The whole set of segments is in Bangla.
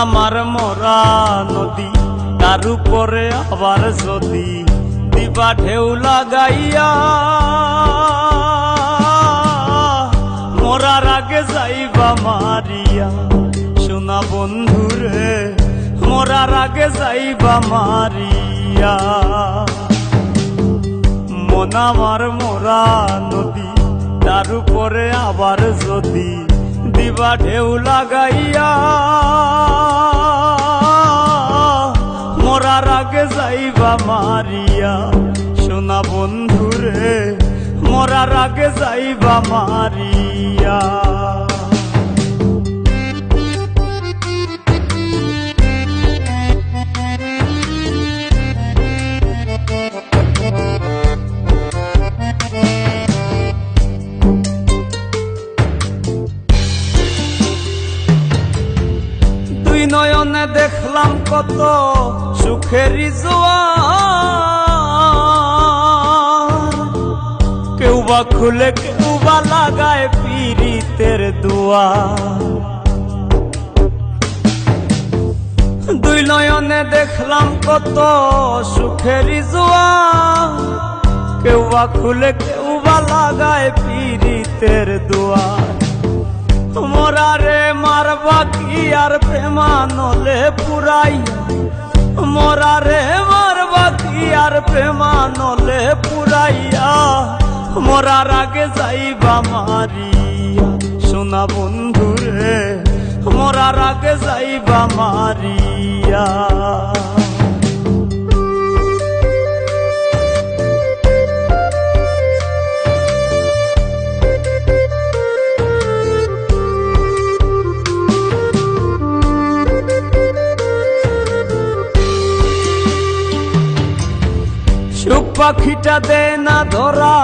আমার মরা নদী, তার উপরে আবার যদি দিবা ঢেউ লাগাইয়া। মরার আগে যাইবা মারিয়া, সোনা বন্ধুরে মরার আগে যাইবা মারিয়া। মন আমার মোরা নদী, তার উপরে আবার যদি দিবা ঢেউ লাগাইয়া। মরার আগে যাইবা মারিয়া। সোনা বন্ধুরে মরার আগে যাইবা মারিয়া। দেখলাম কত জোয়ার কেউ বা খুলে, কেউ বা লাগায় পীড়িতের দুয়ার। দুই নয়নে দেখলাম কত জোয়ার কেউ বা খুলে, কেউ বা লাগায় পীড়িতের দুয়ার মরারে মারবা কি আর প্রেমানলে পুরাই? মরারে মারবা কি আর প্রেমানলে পুরাইয়া? মরার আগে যাইবা মারিয়া, সোনা বন্ধুরে। মরার আগে যাইবা মারিয়া। পাখিটা দে না ধরা,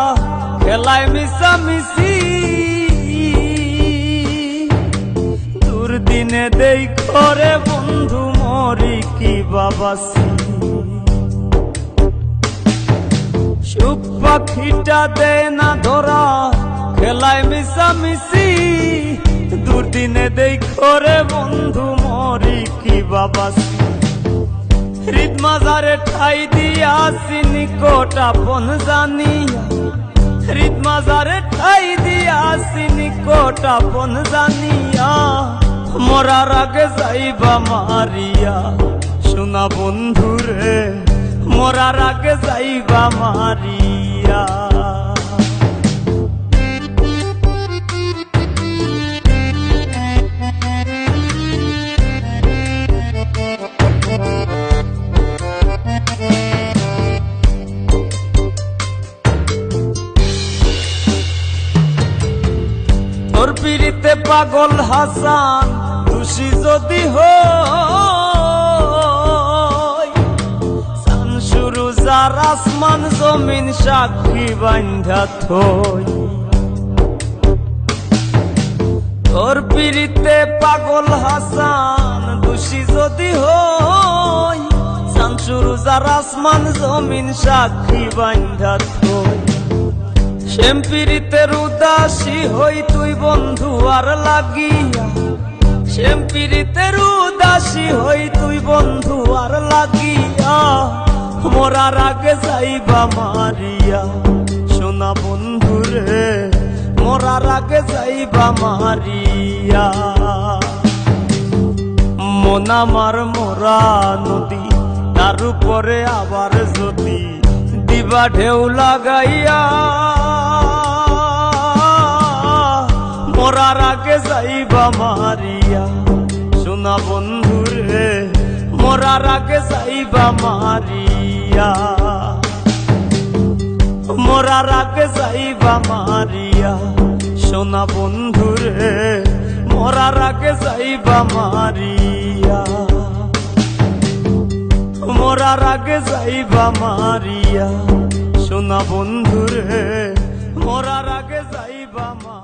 খেলায় মিশামিশি। দুর্দিনে দেই করে বন্ধু, মরি কি বাবাসি। সুখ পাখিটা দে না ধরা, খেলায় মিশামিশি। দুর্দিনে দেই করে বন্ধু, মরি কি বাবাসি। হৃদ ঠাই দিয়াছি নিকট আপন জানিয়া। হৃদ মাজারে ঠাই দিয়াছি নিকট আপন জানিয়া। মরার আগে যাইবা মারিয়া। শোনা বন্ধুরে, মরার আগে যাইবা মারিয়া। পিড়িতে পাগল হাসান, খুশি যদি হই। সান শুরু যার আসমান, জমিন সাক্ষী বান্ধা থই। তোর পিড়িতে পাগল হাসান, খুশি যদি হই। শুরু যার আসমান, জমিন সাক্ষী বান্ধা থই। শ্যামপিরিতের উদাসী হই তুই বন্ধু আর লাগিয়া। শ্যামপিরিতের উদাসী হই তুই বন্ধু আর লাগিয়া। মোরার আগে যাইবা মারিয়া। সোনা বন্ধু রে, মোরার আগে যাইবা মারিয়া। মন আমার মোরা নদী, তার উপরে আবার যদি দিবা ঢেউ লাগাইয়া। মরার আগে যাইবা মারিয়া। সোনা বন্ধুরে, মরার আগে যাইবা মারিয়া। মরার আগে যাইবা মারিয়া। সোনা বন্ধুরে, মরার আগে যাইবা মারিয়া। মরার আগে যাইবা মারিয়া। সোনা বন্ধুরে, মরার আগে যাইবা যাই